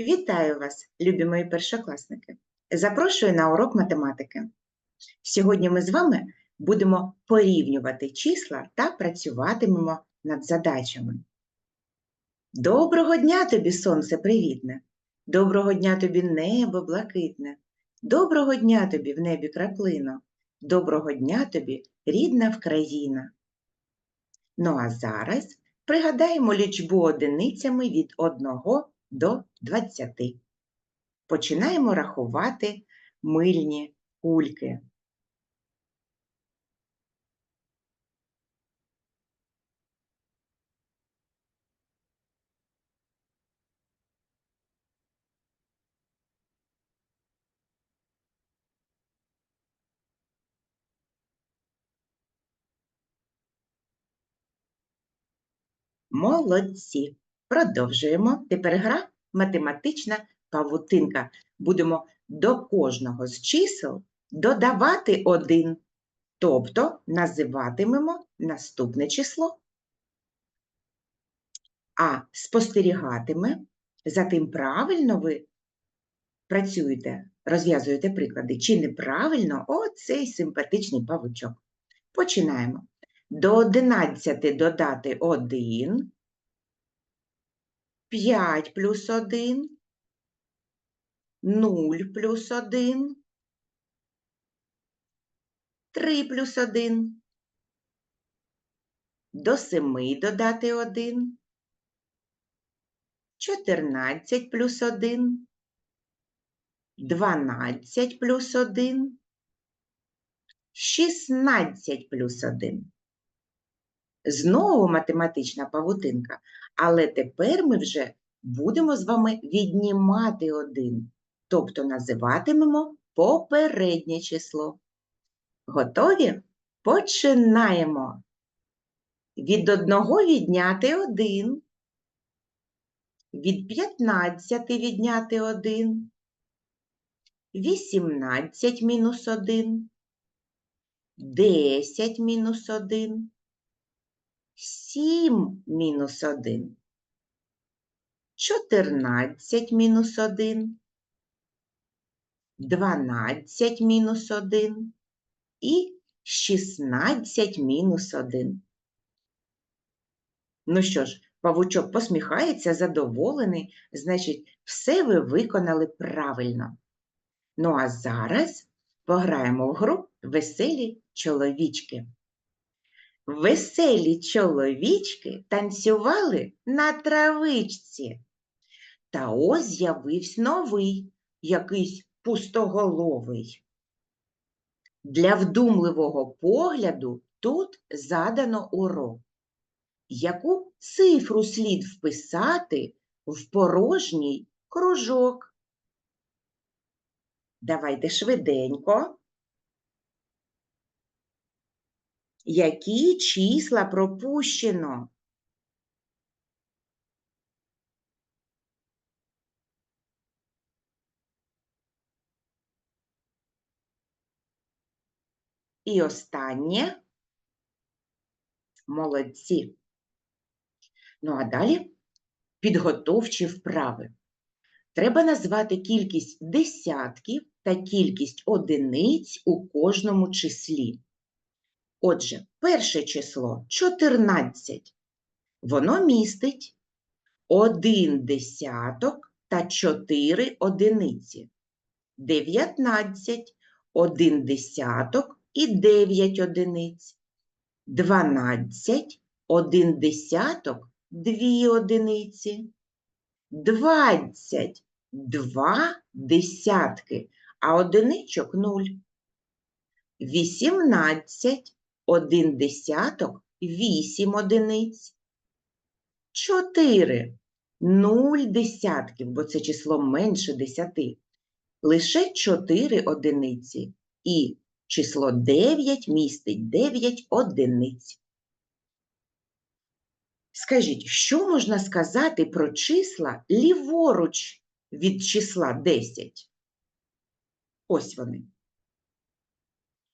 Вітаю вас, любі мої першокласники! Запрошую на урок математики. Сьогодні ми з вами будемо порівнювати числа та працюватимемо над задачами. Доброго дня тобі, сонце привітне! Доброго дня тобі, небо блакитне! Доброго дня тобі в небі краплино! Доброго дня тобі, рідна Вкраїна! Ну а зараз пригадаємо лічбу одиницями від 1 до 20. Починаємо рахувати мильні кульки. Молодці. Продовжуємо. Тепер гра математична павутинка. Будемо до кожного з чисел додавати один, тобто називатимемо наступне число. А спостерігатиме, за тим правильно ви працюєте, розв'язуєте приклади, чи неправильно оцей симпатичний павучок. Починаємо. До 11 додати 1, 5 плюс 1, 0 плюс 1, 3 плюс 1, до 7 додати 1, 14 плюс 1, 12 плюс 1, 16 плюс 1. Знову математична павутинка, але тепер ми вже будемо з вами віднімати один, тобто називатимемо попереднє число. Готові? Починаємо. Від одного відняти один, від 15 відняти один, 18 мінус 1, 10 мінус 1, 7 мінус 1, 14 мінус 1, 12 мінус 1 і 16 мінус 1. Ну що ж, павучок посміхається, задоволений, значить, все ви виконали правильно. Ну а зараз пограємо в гру веселі чоловічки. Веселі чоловічки танцювали на травичці. Та ось з'явився новий, якийсь пустоголовий. Для вдумливого погляду тут задано урок. Яку цифру слід вписати в порожній кружок? Давайте швиденько. Які числа пропущено? І останнє. Молодці. Ну, а далі підготовчі вправи. Треба назвати кількість десятків та кількість одиниць у кожному числі. Отже, перше число 14. Воно містить 1 десяток та 4 одиниці. 19 – 1 десяток і 9 одиниць. 12 – 1 десяток, 2 одиниці. 20 – 2 десятки, а одиничок 0. 18 один десяток вісім одиниць. Чотири нуль десятків, бо це число менше десяти. Лише чотири одиниці. І число 9 містить 9 одиниць. Скажіть, що можна сказати про числа ліворуч від числа 10? Ось вони.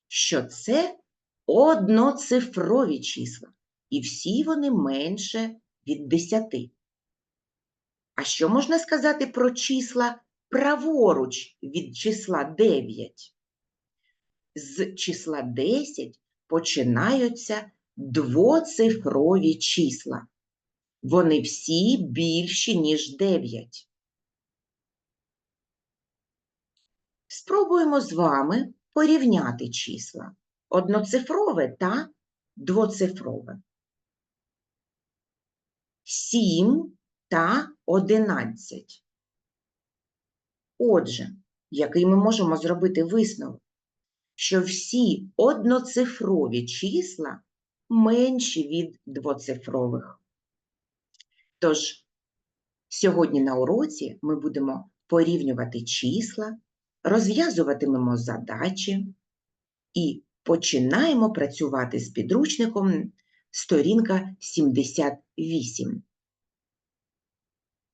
Що це одноцифрові числа, і всі вони менше від 10. А що можна сказати про числа праворуч від числа 9? З числа 10 починаються двоцифрові числа. Вони всі більші, ніж 9. Спробуємо з вами порівняти числа одноцифрове та двоцифрове. 7 та 11. Отже, який ми можемо зробити висновок? Що всі одноцифрові числа менші від двоцифрових. Тож, сьогодні на уроці ми будемо порівнювати числа, розв'язуватимемо задачі і починаємо працювати з підручником сторінка 78.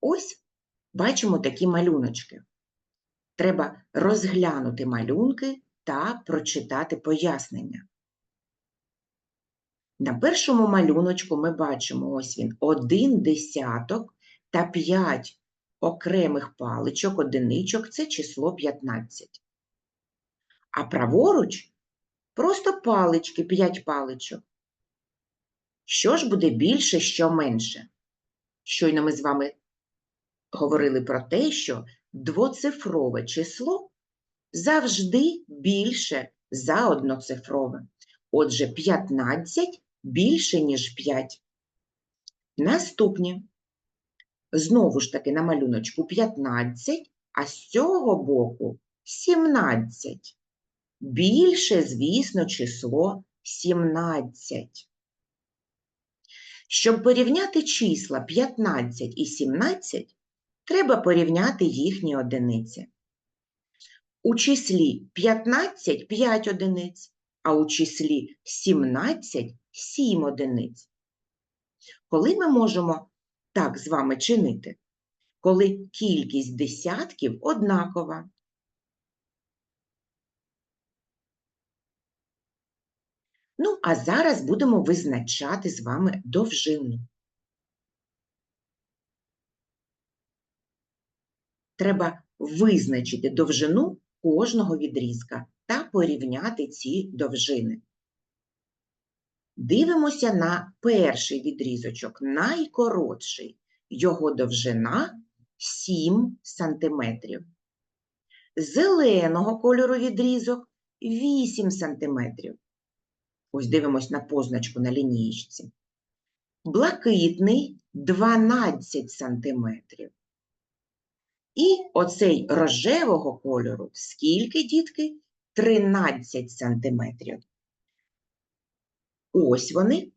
Ось бачимо такі малюночки. Треба розглянути малюнки та прочитати пояснення. На першому малюночку ми бачимо ось він один десяток та 5 окремих паличок, одиничок це число 15. А праворуч просто палички, 5 паличок. Що ж буде більше, що менше? Щойно ми з вами говорили про те, що двоцифрове число завжди більше за одноцифрове. Отже, 15 більше, ніж 5. Наступні. Знову ж таки на малюночку 15, а з цього боку 17. Більше, звісно, число 17. Щоб порівняти числа 15 і 17, треба порівняти їхні одиниці. У числі 15 – 5 одиниць, а у числі 17 – 7 одиниць. Коли ми можемо так з вами чинити? Коли кількість десятків однакова. Ну, а зараз будемо визначати з вами довжину. Треба визначити довжину кожного відрізка та порівняти ці довжини. Дивимося на перший відрізочок, найкоротший. Його довжина 7 см. Зеленого кольору відрізок 8 см. Ось дивимось на позначку на лінієчці. Блакитний 12 см. І оцей рожевого кольору скільки, дітки? 13 сантиметрів. Ось вони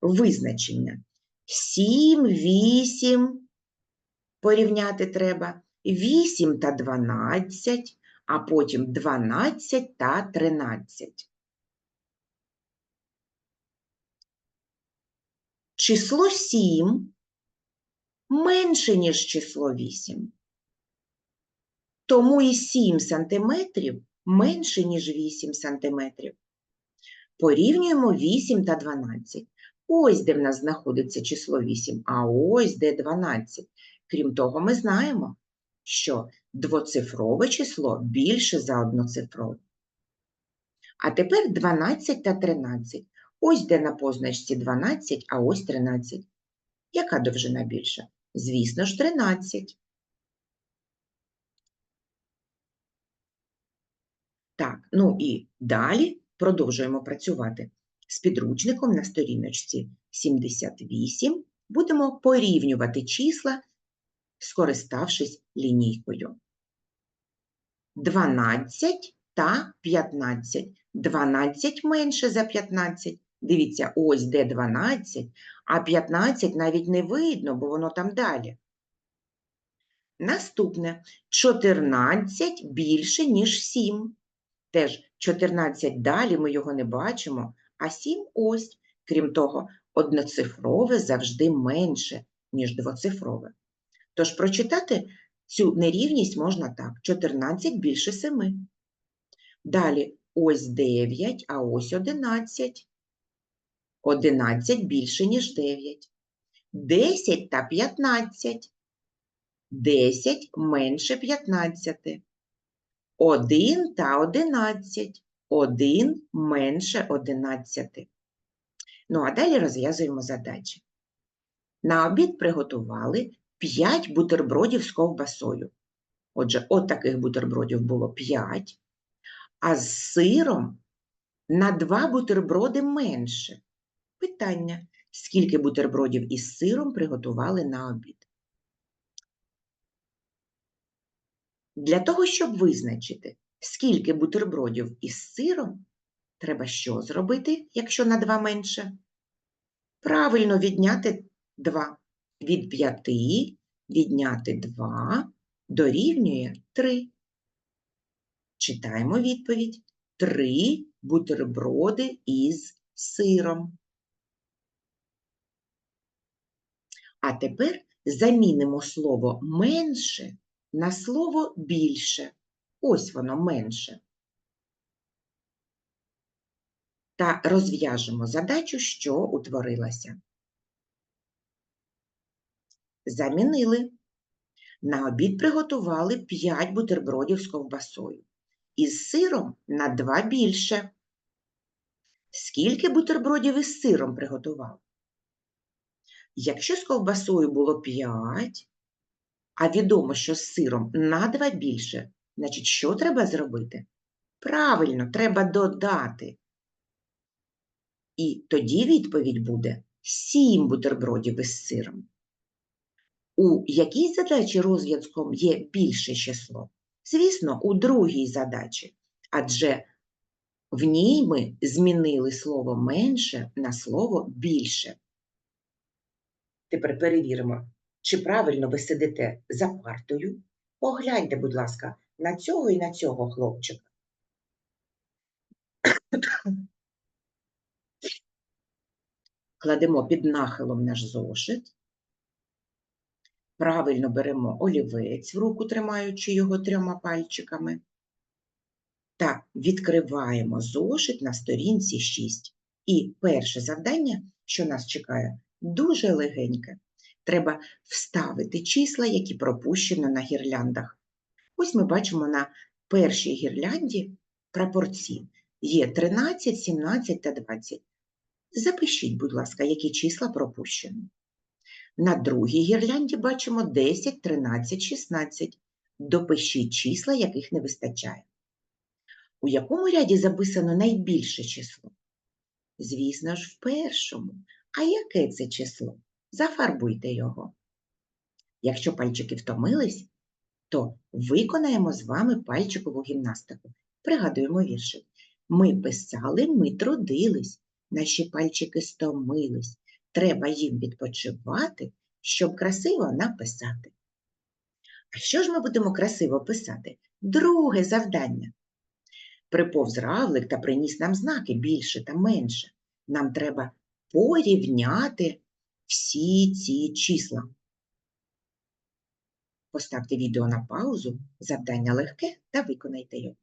визначення. 7, 8 порівняти треба, 8 та 12, а потім 12 та 13. Число 7 менше, ніж число 8. Тому і 7 сантиметрів менше, ніж 8 сантиметрів. Порівнюємо 8 та 12. Ось де в нас знаходиться число 8, а ось де 12. Крім того, ми знаємо, що двоцифрове число більше за одноцифрове. А тепер 12 та 13. Ось де на позначці 12, а ось 13. Яка довжина більша? Звісно ж, 13. Так, ну і далі продовжуємо працювати з підручником на сторіночці 78. Будемо порівнювати числа, скориставшись лінійкою. 12 та 15. 12 менше за 15. Дивіться, ось де 12, а 15 навіть не видно, бо воно там далі. Наступне 14 більше, ніж 7. Теж 14 далі ми його не бачимо, а 7 ось. Крім того, одноцифрове завжди менше, ніж двоцифрове. Тож прочитати цю нерівність можна так: 14 більше 7. Далі ось 9, а ось 11. 11 більше, ніж 9. 10 та 15. 10 менше 15. 1 та 11. 1 менше 11. Ну, а далі розв'язуємо задачі. На обід приготували 5 бутербродів з ковбасою. Отже, от таких бутербродів було 5, а з сиром на 2 бутерброди менше. Питання: скільки бутербродів із сиром приготували на обід? Для того, щоб визначити, скільки бутербродів із сиром, треба що зробити, якщо на 2 менше? Правильно відняти 2. Від 5 відняти 2 дорівнює 3. Читаємо відповідь. 3 бутерброди із сиром. А тепер замінимо слово менше на слово більше. Ось воно менше. Та розв'яжемо задачу, що утворилася. Замінили. На обід приготували 5 бутербродів з ковбасою. Із сиром на 2 більше. Скільки бутербродів із сиром приготували? Якщо з ковбасою було 5, а відомо, що з сиром на 2 більше, значить, що треба зробити? Правильно, треба додати. І тоді відповідь буде 7 бутербродів із сиром. У якій задачі розв'язком є більше число? Звісно, у другій задачі, адже в ній ми змінили слово менше на слово більше. Тепер перевіримо, чи правильно ви сидите за партою. Погляньте, будь ласка, на цього і на цього хлопчика. Кладемо під нахилом наш зошит. Правильно беремо олівець в руку, тримаючи його трьома пальчиками. Та відкриваємо зошит на сторінці 6. І перше завдання, що нас чекає, дуже легеньке. Треба вставити числа, які пропущено на гірляндах. Ось ми бачимо на першій гірлянді прапорці. Є 13, 17 та 20. Запишіть, будь ласка, які числа пропущені. На другій гірлянді бачимо 10, 13, 16. Допишіть числа, яких не вистачає. У якому ряді записано найбільше число? Звісно ж, в першому. А яке це число? Зафарбуйте його. Якщо пальчики втомились, то виконаємо з вами пальчикову гімнастику. Пригадуємо віршик. Ми писали, ми трудились, наші пальчики стомились. Треба їм відпочивати, щоб красиво написати. А що ж ми будемо красиво писати? Друге завдання. Приповз равлик та приніс нам знаки більше та менше. Нам треба порівняти всі ці числа. Поставте відео на паузу, завдання легке та виконайте його.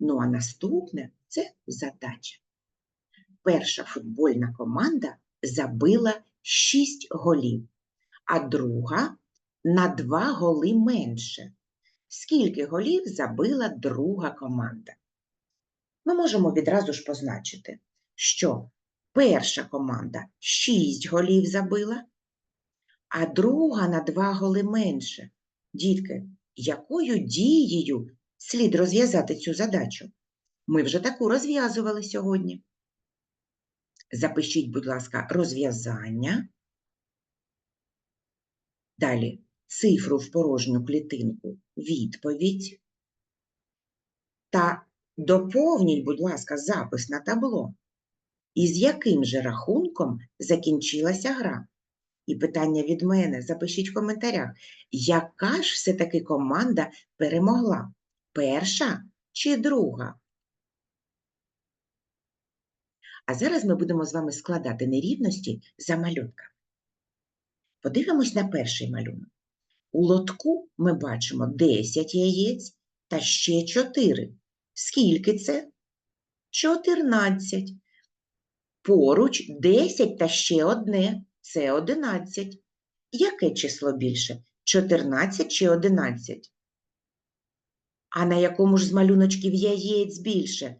Ну а наступне це задача. Перша футбольна команда забила 6 голів, а друга на 2 голи менше. Скільки голів забила друга команда? Ми можемо відразу ж позначити, що перша команда 6 голів забила, а друга на 2 голи менше. Дітки, якою дією слід розв'язати цю задачу? Ми вже таку розв'язували сьогодні. Запишіть, будь ласка, розв'язання. Далі цифру в порожню клітинку відповідь. Та доповніть, будь ласка, запис на табло. Із яким же рахунком закінчилася гра? І питання від мене запишіть в коментарях, яка ж все-таки команда перемогла? Перша чи друга? А зараз ми будемо з вами складати нерівності за малюнками. Подивимось на перший малюнок. У лотку ми бачимо 10 яєць та ще 4. Скільки це? 14. Поруч 10 та ще одне це 11. Яке число більше? 14 чи 11? А на якому ж з малюночків яєць більше?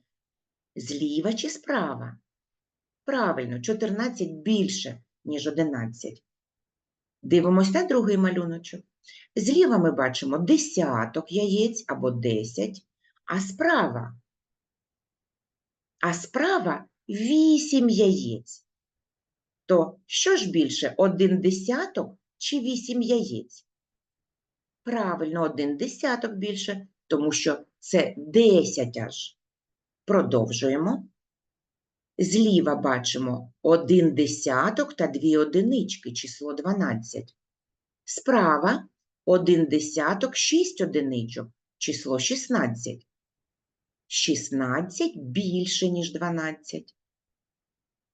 Зліва чи справа? Правильно, 14 більше, ніж 11. Дивимось на другий малюночок. Зліва ми бачимо десяток яєць або 10, а справа. А справа 8 яєць. То що ж більше, один десяток чи 8 яєць? Правильно, один десяток більше, тому що це 10 аж. Продовжуємо. Зліва бачимо один десяток та дві одинички, число 12. Справа один десяток, шість одиничок, число 16. 16 більше, ніж 12.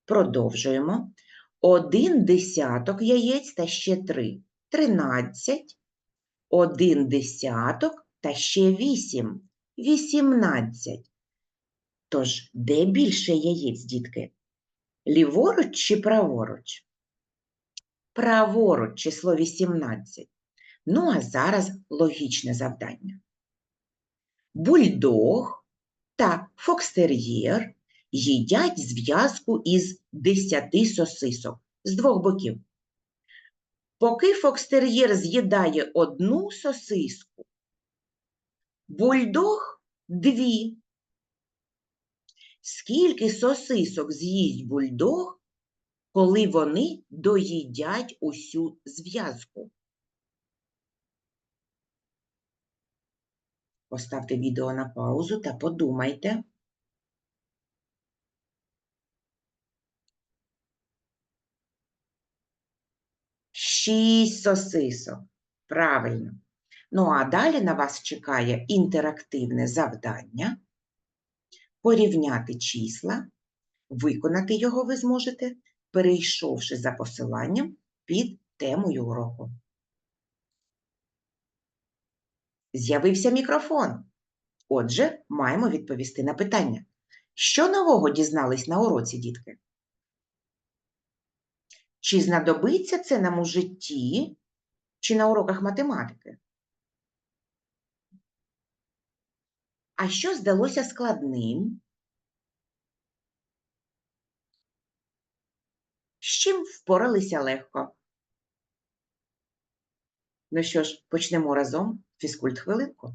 Продовжуємо. Один десяток яєць та ще три. 13. Один десяток та ще 8. 18. Тож, де більше яєць, дітки? Ліворуч чи праворуч? Праворуч, число 18. Ну, а зараз логічне завдання. Бульдог та фокстер'єр їдять зв'язку із 10 сосисок з двох боків. Поки фокстер'єр з'їдає одну сосиску, бульдог дві. Скільки сосисок з'їсть бульдог, коли вони доїдять усю зв'язку? Поставте відео на паузу та подумайте. Шість сосисок. Правильно. Ну а далі на вас чекає інтерактивне завдання. Порівняти числа, виконати його ви зможете, перейшовши за посиланням під темою уроку. З'явився мікрофон. Отже, маємо відповісти на питання. Що нового дізнались на уроці, дітки? Чи знадобиться це нам у житті, чи на уроках математики? А що здалося складним? З чим впоралися легко? Ну що ж, почнемо разом фізкульт хвилинку.